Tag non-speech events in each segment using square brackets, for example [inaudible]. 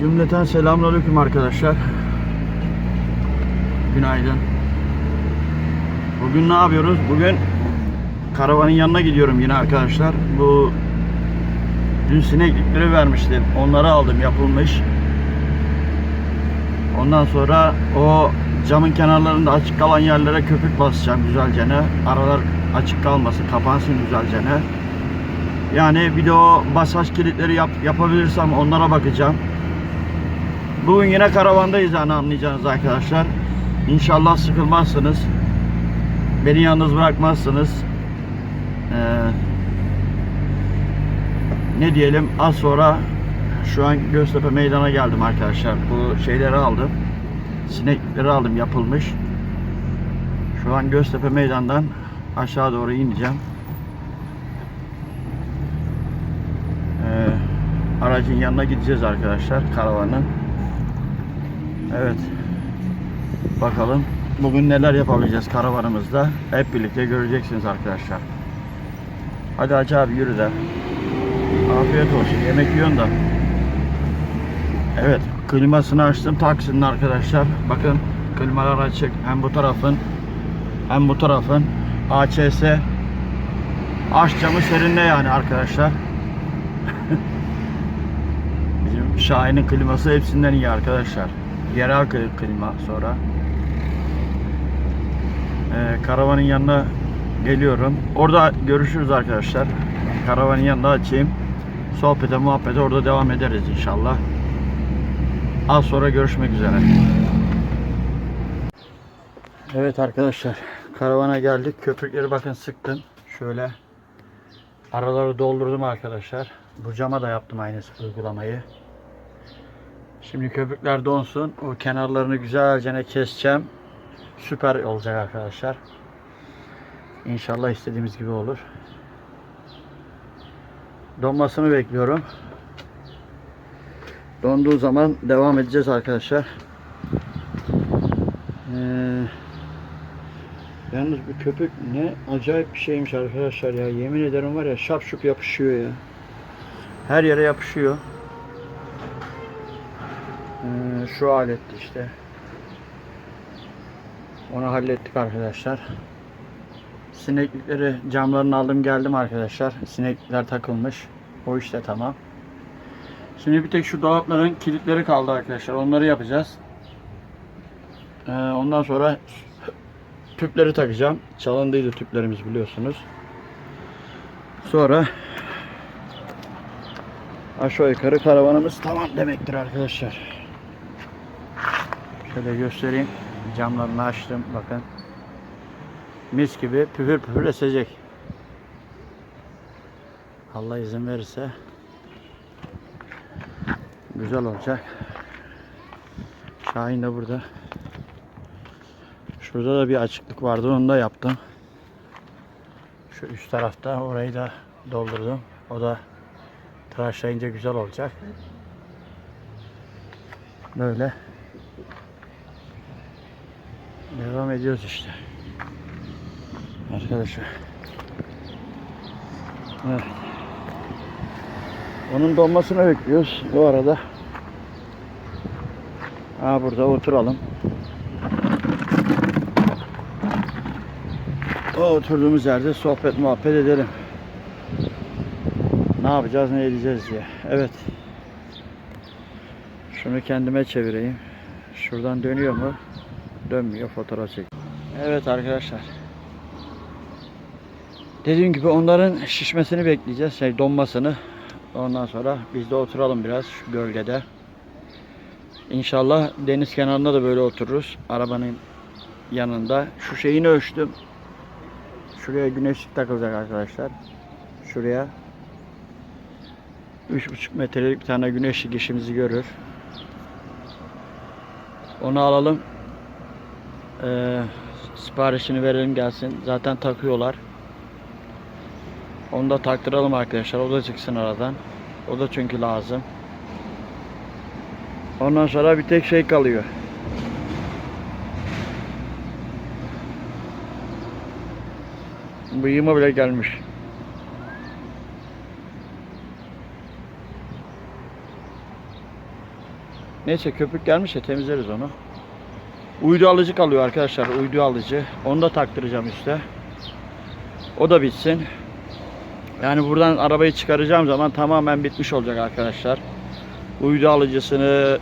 Cümleten selamünaleyküm arkadaşlar. Günaydın. Bugün ne yapıyoruz? Bugün karavanın yanına gidiyorum yine arkadaşlar. Bu dün sineklikleri vermiştim. Onları aldım yapılmış. Ondan sonra o camın kenarlarında açık kalan yerlere köpük basacağım güzelce ne. Aralar açık kalmasın, kapansın güzelce ne. Yani bir de o basaj kilitleri yap, yapabilirsem onlara bakacağım. Bugün yine karavandayız yani anlayacağınız arkadaşlar. İnşallah sıkılmazsınız. Beni yalnız bırakmazsınız. Ee, ne diyelim az sonra şu an Göztepe meydana geldim arkadaşlar. Bu şeyleri aldım. Sinekleri aldım yapılmış. Şu an Göztepe meydandan aşağı doğru ineceğim. Ee, aracın yanına gideceğiz arkadaşlar karavanın. Evet. Bakalım bugün neler yapabileceğiz karavanımızda. Hep birlikte göreceksiniz arkadaşlar. Hadi Hacı abi yürü de. Afiyet olsun. Yemek yiyorsun da. Evet. Klimasını açtım. Taksinin arkadaşlar. Bakın klimalar açık. Hem bu tarafın hem bu tarafın. ACS aç camı serinle yani arkadaşlar. [laughs] Bizim Şahin'in kliması hepsinden iyi arkadaşlar. Yerel kli- klima sonra. Ee, karavanın yanına geliyorum. Orada görüşürüz arkadaşlar. Karavanın yanında açayım. Sohbete muhabbete orada devam ederiz inşallah. Az sonra görüşmek üzere. Evet arkadaşlar. Karavana geldik. Köpükleri bakın sıktım. Şöyle araları doldurdum arkadaşlar. Bu cama da yaptım aynı uygulamayı. Şimdi köpükler donsun. O kenarlarını güzelce keseceğim. Süper olacak arkadaşlar. İnşallah istediğimiz gibi olur. Donmasını bekliyorum. Donduğu zaman devam edeceğiz arkadaşlar. Ee, yalnız bu köpük ne acayip bir şeymiş arkadaşlar ya. Yemin ederim var ya şap şup yapışıyor ya. Her yere yapışıyor. Ee, şu aletti işte. Onu hallettik arkadaşlar. Sineklikleri camlarını aldım geldim arkadaşlar. Sineklikler takılmış. O işte tamam. Şimdi bir tek şu dolapların kilitleri kaldı arkadaşlar. Onları yapacağız. Ee, ondan sonra tüpleri takacağım. Çalındıydı tüplerimiz biliyorsunuz. Sonra aşağı yukarı karavanımız tamam demektir arkadaşlar. Şöyle göstereyim. Camlarını açtım. Bakın. Mis gibi püfür püfür esecek. Allah izin verirse güzel olacak. Şahin de burada. Şurada da bir açıklık vardı. Onu da yaptım. Şu üst tarafta orayı da doldurdum. O da tıraşlayınca güzel olacak. Böyle. Devam ediyoruz işte. Arkadaşlar. Evet. Onun donmasını bekliyoruz. Bu arada Ha burada oturalım. O oturduğumuz yerde sohbet muhabbet edelim. Ne yapacağız ne edeceğiz diye. Evet. Şunu kendime çevireyim. Şuradan dönüyor mu? Dönmüyor. Fotoğraf çek. Evet arkadaşlar. Dediğim gibi onların şişmesini bekleyeceğiz. Şey donmasını. Ondan sonra biz de oturalım biraz şu gölgede. İnşallah deniz kenarında da böyle otururuz. Arabanın yanında. Şu şeyini ölçtüm. Şuraya güneşlik takılacak arkadaşlar. Şuraya 3,5 metrelik bir tane güneşlik işimizi görür. Onu alalım. Ee, siparişini verelim gelsin. Zaten takıyorlar. Onu da taktıralım arkadaşlar. O da çıksın aradan. O da çünkü lazım. Ondan sonra bir tek şey kalıyor. Bıyığıma bile gelmiş. Neyse köpük gelmiş temizleriz onu. Uydu alıcı kalıyor arkadaşlar. Uydu alıcı. Onu da taktıracağım üste. O da bitsin. Yani buradan arabayı çıkaracağım zaman tamamen bitmiş olacak arkadaşlar. Uydu alıcısını,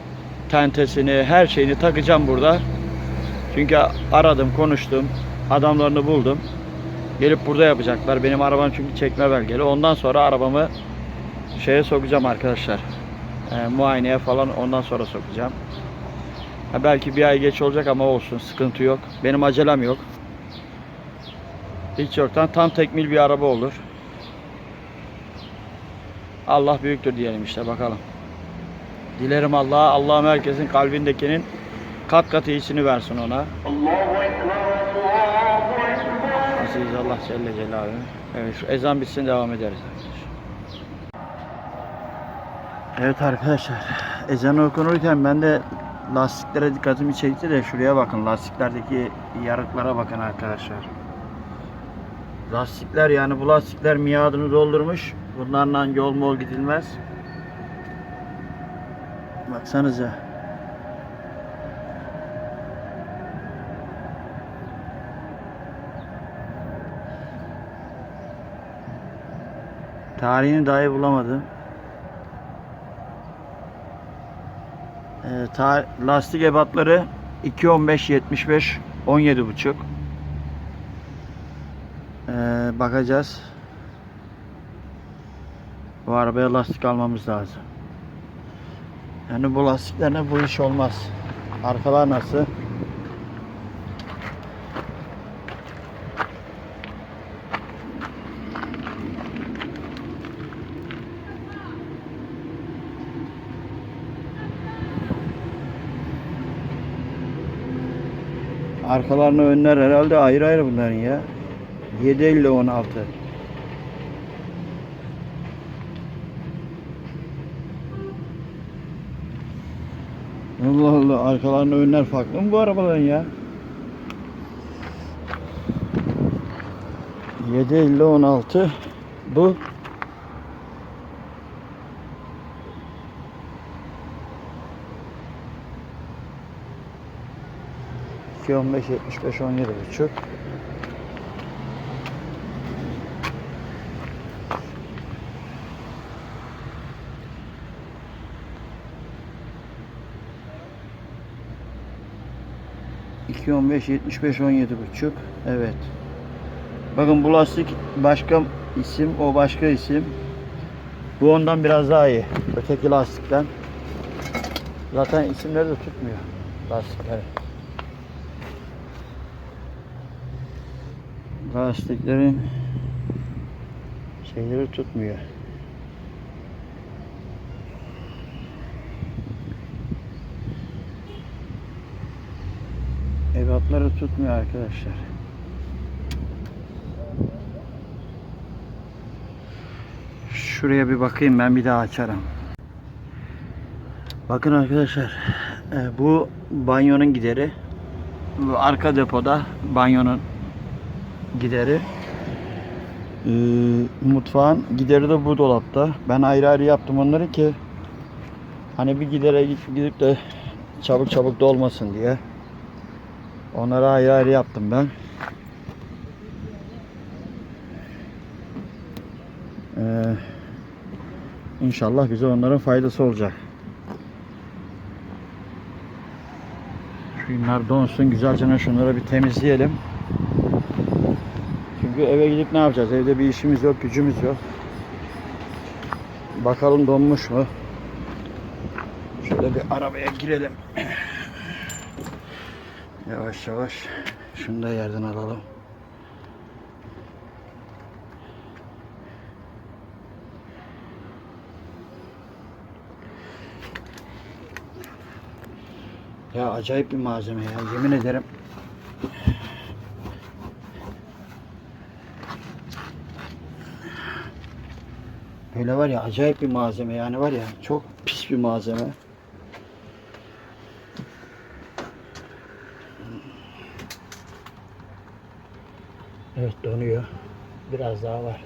tentesini, her şeyini takacağım burada. Çünkü aradım, konuştum. Adamlarını buldum. Gelip burada yapacaklar. Benim arabam çünkü çekme belgeli. Ondan sonra arabamı şeye sokacağım arkadaşlar. E, muayeneye falan ondan sonra sokacağım. Ha, belki bir ay geç olacak ama olsun. Sıkıntı yok. Benim acelem yok. Hiç yoktan tam tekmil bir araba olur. Allah büyüktür diyelim işte bakalım. Dilerim Allah'a, Allah'ım herkesin kalbindekinin kat kat iyisini versin ona. Aziz Allah Celle Celaluhu. Evet şu ezan bitsin devam ederiz. Evet arkadaşlar ezan okunurken ben de lastiklere dikkatimi çekti de şuraya bakın lastiklerdeki yarıklara bakın arkadaşlar. Lastikler yani bu lastikler miadını doldurmuş. Bunlarla yol mol gidilmez. Baksanıza. Tarihini dahi bulamadım. Ta- lastik ebatları 2.15 75 17 buçuk. Ee, bakacağız. Bu arabaya lastik almamız lazım. Yani bu lastiklerle bu iş olmaz. Arkalar nasıl? Arkalarını önler herhalde ayrı ayrı bunların ya. 7 ile 16. Allah Allah arkalarını önler farklı mı bu arabaların ya? 7 ile 16 bu iki on beş yetmiş beş on yedi buçuk. İki on beş yetmiş beş on yedi buçuk. Evet. Bakın bu lastik başka isim, o başka isim. Bu ondan biraz daha iyi. Öteki lastikten. Zaten isimleri de tutmuyor lastikleri. Lastiklerin şeyleri tutmuyor. Ebatları tutmuyor arkadaşlar. Şuraya bir bakayım ben bir daha açarım. Bakın arkadaşlar e, bu banyonun gideri. Bu arka depoda banyonun gideri. Ee, mutfağın gideri de bu dolapta. Ben ayrı ayrı yaptım onları ki hani bir gidere gidip, de çabuk çabuk dolmasın diye. Onları ayrı ayrı yaptım ben. Ee, inşallah bize onların faydası olacak. Şunlar donsun güzelce şunları bir temizleyelim. Çünkü eve gidip ne yapacağız? Evde bir işimiz yok, gücümüz yok. Bakalım donmuş mu? Şöyle bir arabaya girelim. Yavaş yavaş. Şunu da yerden alalım. Ya acayip bir malzeme ya. Yemin ederim. Böyle var ya acayip bir malzeme yani var ya çok pis bir malzeme. Evet donuyor. Biraz daha var.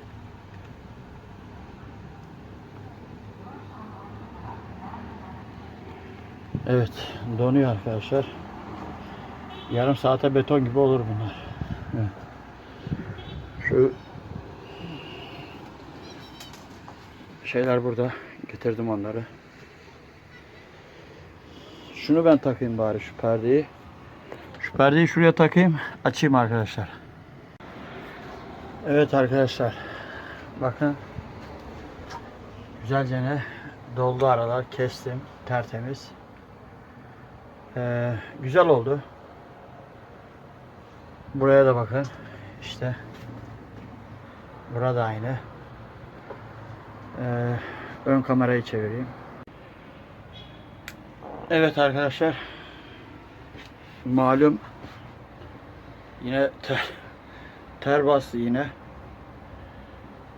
Evet, donuyor arkadaşlar. Yarım saate beton gibi olur bunlar. Evet. Şu şeyler burada. Getirdim onları. Şunu ben takayım bari şu perdeyi. Şu perdeyi şuraya takayım. Açayım arkadaşlar. Evet arkadaşlar. Bakın. Güzelce ne doldu aralar. Kestim. Tertemiz. Ee, güzel oldu. Buraya da bakın. İşte. Burada aynı. Ee, ön kamerayı çevireyim. Evet arkadaşlar. Malum yine ter, ter bastı yine.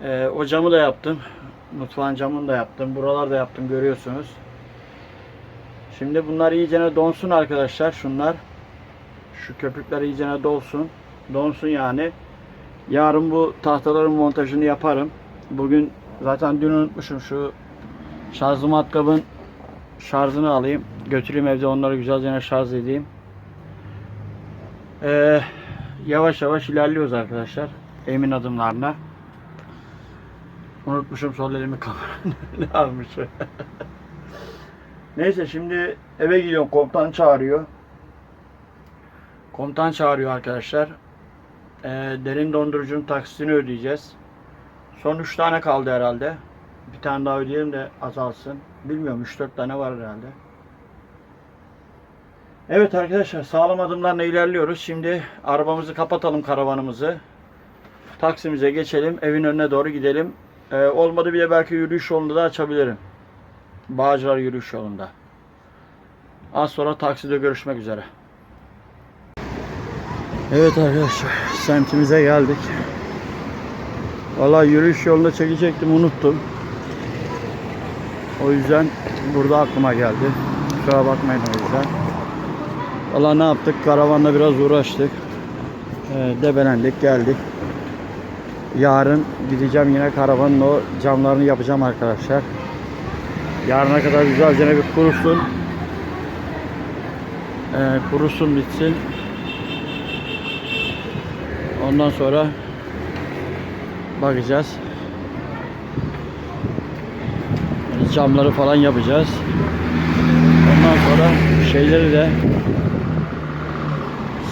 Ee, o camı da yaptım. Mutfağın camını da yaptım. Buralar da yaptım görüyorsunuz. Şimdi bunlar iyicene donsun arkadaşlar. Şunlar. Şu köpükler iyicene dolsun. Donsun yani. Yarın bu tahtaların montajını yaparım. Bugün zaten dün unutmuşum şu şarjlı matkabın şarjını alayım. Götüreyim evde onları güzelce şarj edeyim. Ee, yavaş yavaş ilerliyoruz arkadaşlar. Emin adımlarla. Unutmuşum sol elimi kameranın [laughs] almışım. Neyse şimdi eve gidiyorum. Komutan çağırıyor. Komutan çağırıyor arkadaşlar. Ee, derin dondurucunun taksitini ödeyeceğiz. Son 3 tane kaldı herhalde. Bir tane daha ödeyelim de azalsın. Bilmiyorum 3-4 tane var herhalde. Evet arkadaşlar sağlam adımlarla ilerliyoruz. Şimdi arabamızı kapatalım karavanımızı. Taksimize geçelim. Evin önüne doğru gidelim. Ee, olmadı bir de belki yürüyüş yolunda da açabilirim. Bağcılar yürüyüş yolunda. Az sonra takside görüşmek üzere. Evet arkadaşlar semtimize geldik. Valla yürüyüş yolunda çekecektim unuttum. O yüzden burada aklıma geldi. Kusura bakmayın o yüzden. Valla ne yaptık? Karavanla biraz uğraştık. Ee, debelendik geldik. Yarın gideceğim yine karavanın o camlarını yapacağım arkadaşlar. Yarına kadar güzelce bir kurusun. Ee, kurusun bitsin. Ondan sonra bakacağız. Camları falan yapacağız. Ondan sonra şeyleri de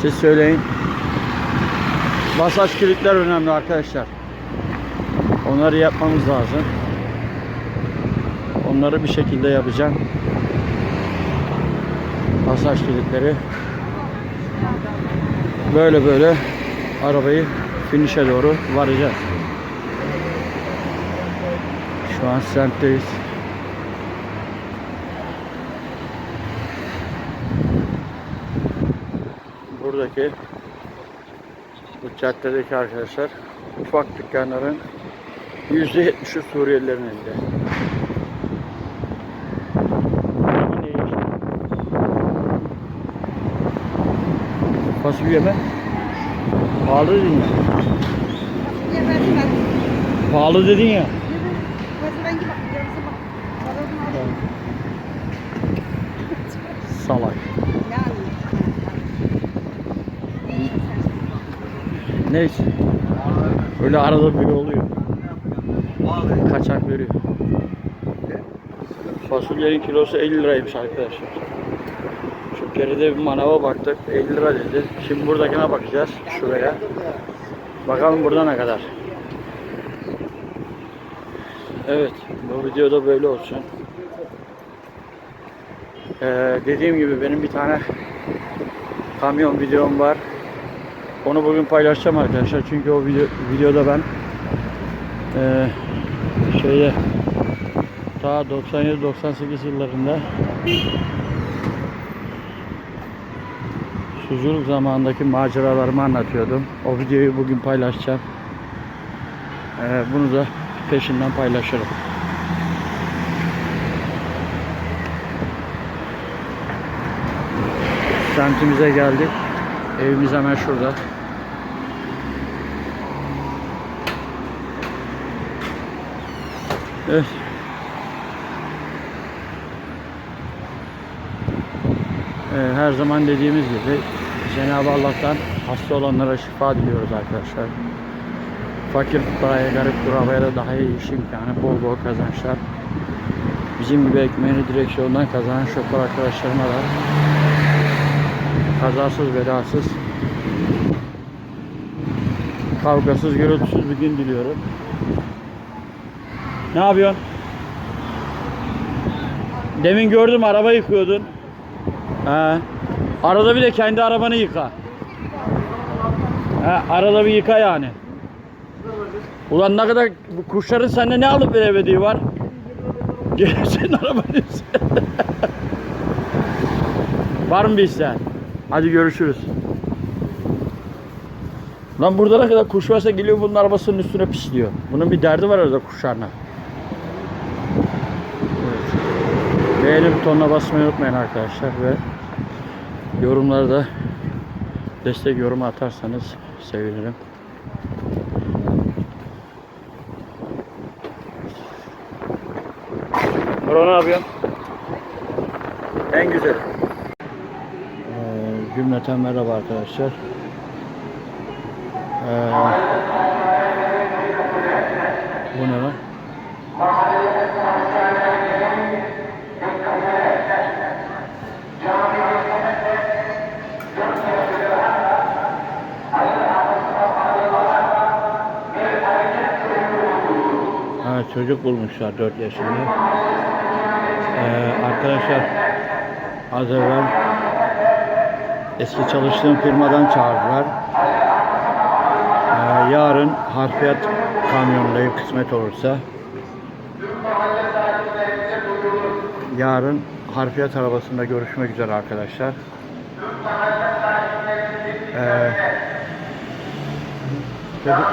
siz söyleyin. Basaj kilitler önemli arkadaşlar. Onları yapmamız lazım. Onları bir şekilde yapacağım. Pasaj kilitleri. Böyle böyle arabayı finish'e doğru varacağız. An semtteyiz. Buradaki bu caddedeki arkadaşlar ufak dükkanların %70'i Suriyelilerin elinde. Fasulye mi? Pahalı dedin ya. Pahalı dedin ya. Neyse. Öyle arada biri oluyor. Kaçak veriyor. Fasulyenin kilosu 50 liraymış arkadaşlar. Şu geride bir manava baktık. 50 lira dedi. Şimdi buradakine bakacağız. Şuraya. Bakalım burada ne kadar. Evet. Bu videoda böyle olsun. Ee, dediğim gibi benim bir tane kamyon videom var. Onu bugün paylaşacağım arkadaşlar. Çünkü o video, videoda ben eee şeye ta 97-98 yıllarında suculuk zamanındaki maceralarımı anlatıyordum. O videoyu bugün paylaşacağım. Eee, bunu da peşinden paylaşırım. Semtimize geldik. Evimiz hemen şurada. Evet. Ee, her zaman dediğimiz gibi Cenab-ı Allah'tan hasta olanlara şifa diliyoruz arkadaşlar. Fakir fukaraya, garip kurabaya da daha iyi iş imkanı, bol bol kazançlar. Bizim gibi ekmeğini direksiyondan kazanan şoför arkadaşlarıma da kazasız belasız kavgasız gürültüsüz bir gün diliyorum. Ne yapıyorsun? Demin gördüm araba yıkıyordun. He. Arada bir de kendi arabanı yıka. He, arada bir yıka yani. Ulan ne kadar kuşların sende ne alıp veremediği var? Gel senin arabanın üstüne. [laughs] Var mı bir isteğin? Hadi görüşürüz. Lan burada ne kadar kuş varsa geliyor bunun arabasının üstüne pisliyor. Bunun bir derdi var orada kuşlarla. Evet. Beğeni butonuna basmayı unutmayın arkadaşlar ve yorumlarda da destek yorumu atarsanız sevinirim. Bro ne yapıyorsun? En güzel. Cümleten merhaba arkadaşlar. Ee, bu ne lan? Ha, çocuk bulmuşlar 4 yaşında. Ee, arkadaşlar az evvel eski çalıştığım firmadan çağırdılar. Ee, yarın harfiyat kamyonundayım kısmet olursa. Yarın harfiyat arabasında görüşmek üzere arkadaşlar. Ee, çocuk.